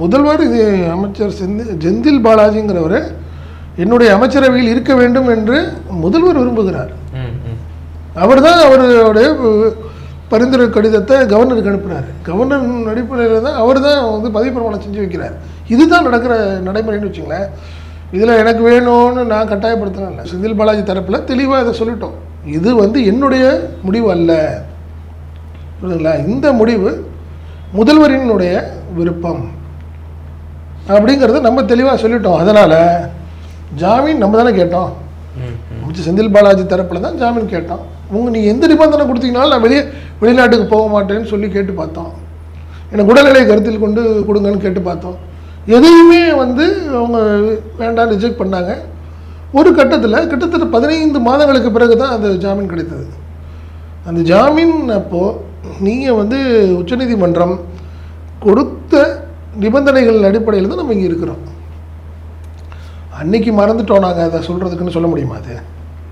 முதல்வர் இது அமைச்சர் செந்தில் செந்தில் பாலாஜிங்கிறவர் என்னுடைய அமைச்சரவையில் இருக்க வேண்டும் என்று முதல்வர் விரும்புகிறார். அவர் தான் அவருடைய பரிந்துரை கடிதத்தை கவர்னருக்கு அனுப்புனார் கவர்னர் அடிப்படையில் தான் அவர் தான் வந்து பதவி பிரமாணம் செஞ்சு வைக்கிறார். இதுதான் நடக்கிற நடைமுறைன்னு வச்சுங்களேன். இதில் எனக்கு வேணும்னு நான் கட்டாயப்படுத்தினேன் செந்தில் பாலாஜி தரப்பில் தெளிவாக இதை சொல்லிட்டோம். இது வந்து என்னுடைய முடிவு அல்ல. புரியுதுங்களா? இந்த முடிவு முதல்வரினுடைய விருப்பம். அப்படிங்கிறத நம்ம தெளிவாக சொல்லிட்டோம். அதனால் ஜாமீன் நம்ம தானே கேட்டோம். ம் அமைச்சர் செந்தில் பாலாஜி தரப்பில் தான் ஜாமீன் கேட்டோம். உங்க நீங்கள் எந்த நிபந்தனை கொடுத்தீங்கனாலும் நான் வெளியே வெளிநாட்டுக்கு போக மாட்டேன்னு சொல்லி கேட்டு பார்த்தோம். எனக்கு உடல்நிலை கருத்தில் கொண்டு கொடுங்கன்னு கேட்டு பார்த்தோம். எதையுமே வந்து அவங்க வேண்டாம் ரிஜெக்ட் பண்ணாங்க. ஒரு கட்டத்தில் கிட்டத்தட்ட பதினைந்து மாதங்களுக்கு பிறகு தான் அந்த ஜாமீன் கிடைத்தது. அந்த ஜாமீன் அப்போது நீங்கள் வந்து உச்சநீதிமன்றம் கொடுத்த நிபந்தனைகள் அடிப்படையில் தான் நம்ம இங்கே இருக்கிறோம். அன்னைக்கு மறந்துட்டோம் நாங்கள் அதை சொல்கிறதுக்குன்னு சொல்ல முடியுமா அது?